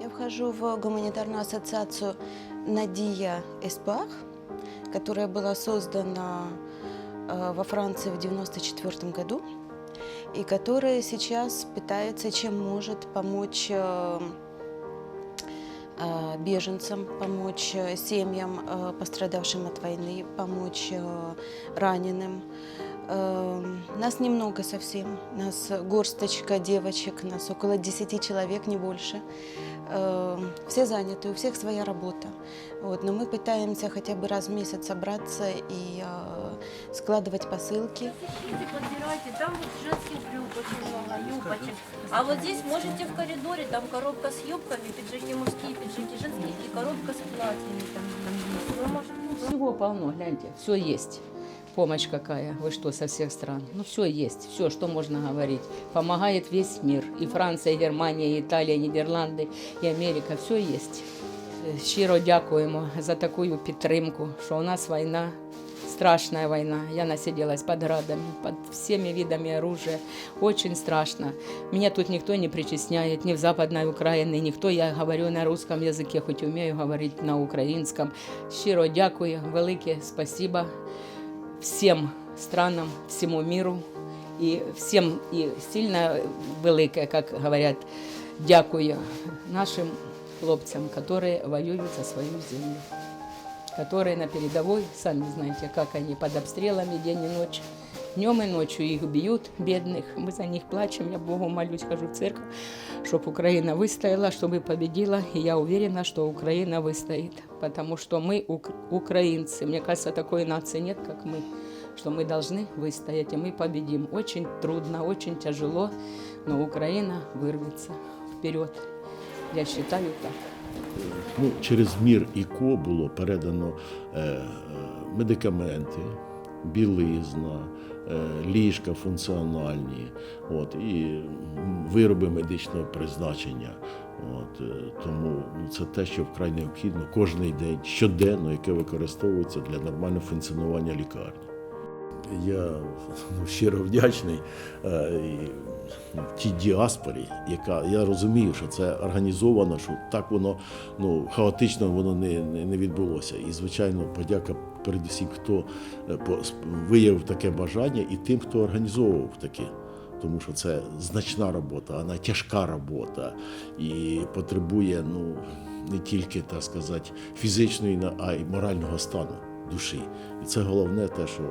Я вхожу в гуманитарную ассоциацию Надия Эспар, которая была создана э, во Франции в 1994 году и которая сейчас пытается, чем может, помочь э, э, беженцам, помочь семьям, пострадавшим от войны, помочь раненым. Э, Нас немного совсем, нас горсточка девочек, нас около 10 человек, не больше. Э, Все заняты, у всех своя работа. Вот, но мы пытаемся хотя бы раз в месяц собраться и э, складывать посылки. Ищите, подбирайте, там вот женских брюк очень много, юбочек. А вот здесь можете в коридоре, там коробка с юбками, пиджаки мужские, пиджаки женские и коробка с платьями там, там есть. Вы можете Всего полно, гляньте, все есть. Помощь какая, вы что, со всех стран? Ну, все есть, все, что можно говорить. Помогает весь мир. И Франция, и Германия, и Италия, и Нідерланди, і Америка, все есть. Е, Щиро дякуємо за таку підтримку, що у нас війна, страшная война. Я насиделась под градами, под всеми видами оружия. Очень страшно. Меня тут никто не причисняет, ни в Западной Украине, никто. Я говорю на русском языке, хоть умею говорить на українському. Щиро дякую, велике спасибо всем странам, всему миру. И всем, и сильно велике, как говорят, дякую нашим хлопцам, которые воюют за свою землю. Которые на передовой, сами знаете, как они под обстрелами день и ночь. Днем и ночью их бьют, бедных. Мы за них плачем. Я Богу молюсь, хожу в церковь, чтобы Украина выстояла, чтобы победила. И я уверена, что Украина выстоит. Потому что мы ук- украинцы. Мне кажется, такой нации нет, как мы. Что мы должны выстоять, и мы победим. Очень трудно, очень тяжело, но Украина вырвется вперед. Я считаю так. Ну, через мір ІКО було передано е, е, медикаменти, білизна, е, ліжка функціональні, от, і м, вироби медичного призначення. От, е, тому ну, це те, що вкрай необхідно кожен день, щоденно, яке використовується для нормального функціонування лікарні. Я ну, щиро вдячний е, ну, тій діаспорі, яка я розумію, що це організовано, що так воно ну хаотично воно не, не, відбулося. І звичайно, подяка передусім, хто е, виявив таке бажання, і тим, хто організовував таке. Тому що це значна робота, вона тяжка робота і потребує ну не тільки так сказати фізичної, а й морального стану душі. І це головне те, що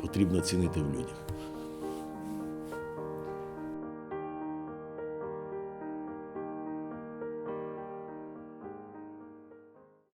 потрібно цінити в людях.